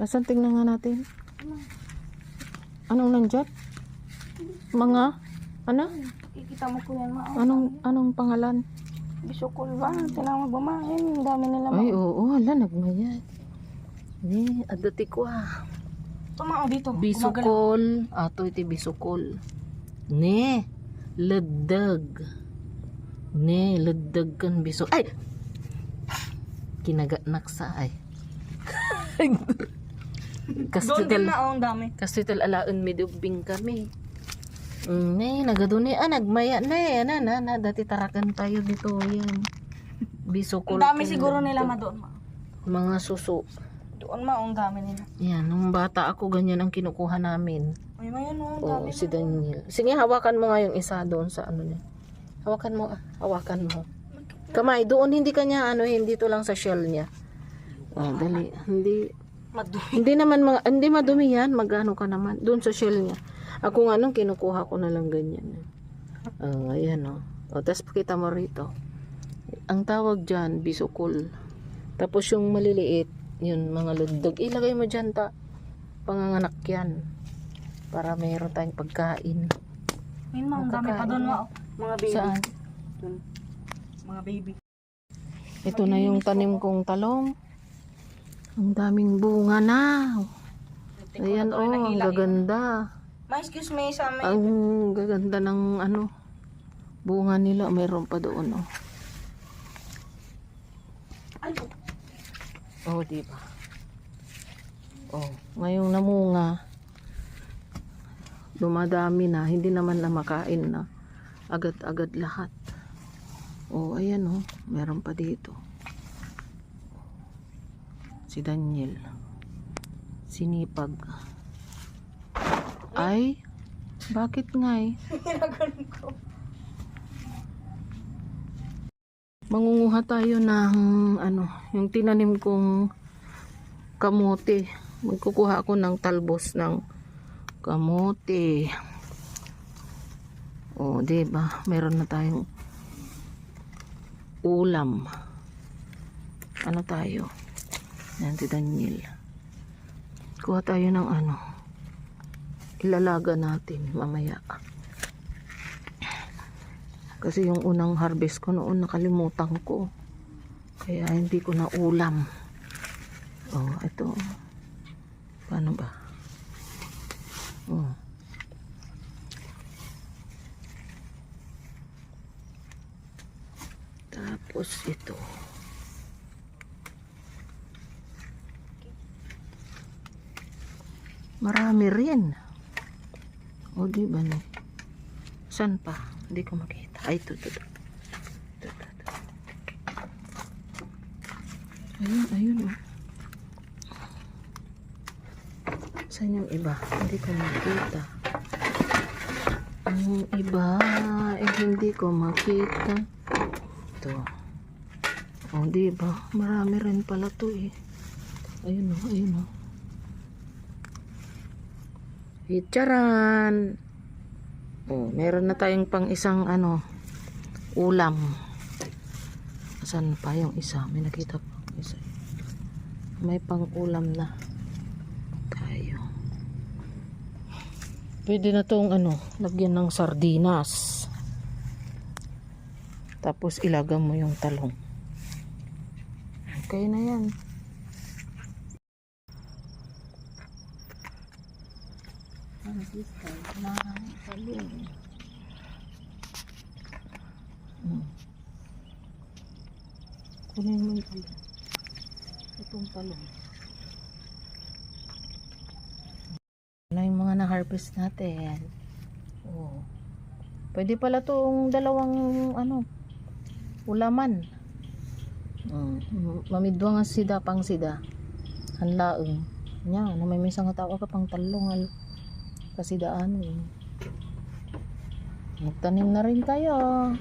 Asan tingnan nga natin? Anong nandyan? Mga? Ano? Kikita mo po yan, ma. Anong, anong pangalan? Bisukol ba? Kailangan magbumahin. Ang dami nila, ma. Ay, oo, hala, nagmayat. Ni, adati ko ah. Tumao dito. Gumagalaw. Bisukol. Ato iti bisukol. Ne, ledag. Ne, ledag kan bisuk. Ay! Kinaganak sa ay. Doon Kastitel, ma. Oh, ang dami. kastitel alaun midubing kami. Mm, ne, nagaduni ah, nagmaya na eh. Ano, na, na, dati tarakan tayo dito yan. Bisukol. Ang dami siguro nila, ma, doon, ma. Mga suso. Doon, ma. Ang dami nila. Yan, nung bata ako, ganyan ang kinukuha namin. Ay, ma, yun, oh. Ang Oo, dami. si Daniel. Sige, hawakan mo nga yung isa doon sa ano niya. Hawakan mo, ah. Hawakan mo. Kamay, doon hindi kanya ano, hindi to lang sa shell niya. Oh, dali. Hindi Madumi. hindi naman mga, hindi madumi yan, magano ka naman doon sa shell niya. Ako nga nung kinukuha ko na lang ganyan. Oh, ayan oh. O, tapos pakita mo rito. Ang tawag diyan, bisukol. Tapos yung maliliit, yun mga ludog. Ilagay mo diyan ta. Panganganak yan. Para mayroon tayong pagkain. Yun. Ang dami pa doon, oh. Mga baby. Saan? Doon. Mga baby. Ito na yung tanim kong talong. Ang daming bunga na. Ayan oh, ang gaganda. Ma, excuse me sa amin. Ang gaganda ng ano bunga nila mayroon pa doon oh. Ay, Oh, di ba? Oh, ngayong namunga dumadami na, hindi naman na makain na. Agad-agad lahat. Oh, ayan oh, meron pa dito. Si Daniel. Sinipag. Ay, bakit nga eh? Mangunguha tayo ng ano, yung tinanim kong kamote. Magkukuha ako ng talbos ng kamote. O, di ba? Meron na tayong ulam. Ano tayo? Yan si Daniel. Kuha tayo ng ano. Ilalaga natin mamaya. Kasi yung unang harvest ko noon nakalimutan ko. Kaya hindi ko na ulam. Oh, ito. Paano ba? Oh. Tapos ito. Marami rin. O, di ba ni? San pa? Hindi ko makita. Ay, ito, ito. Ayun, ayun, oh. Saan yung iba? Hindi ko makita. Yung iba, eh, hindi ko makita. Ito. O, di ba? Marami rin pala to, eh. Ayun, oh, ayun, oh. Charan! Oh, meron na tayong pang isang ano, ulam. Saan pa yung isa? May nakita pa isa. May pang ulam na tayo. Pwede na tong ano, lagyan ng sardinas. Tapos ilagam mo yung talong. Okay na yan. Ang sistay na talong. Hmm. Kunin mo yung. Itong talong. Ano yung mga na-harvest natin? Oh. Pwede pala tong dalawang ano, ulaman. Mm. Mamidwa nga sida pang sida. Hanlaeng. Nya, na may misang tao ka pang talong al kasi daan eh. Magtanim na rin tayo.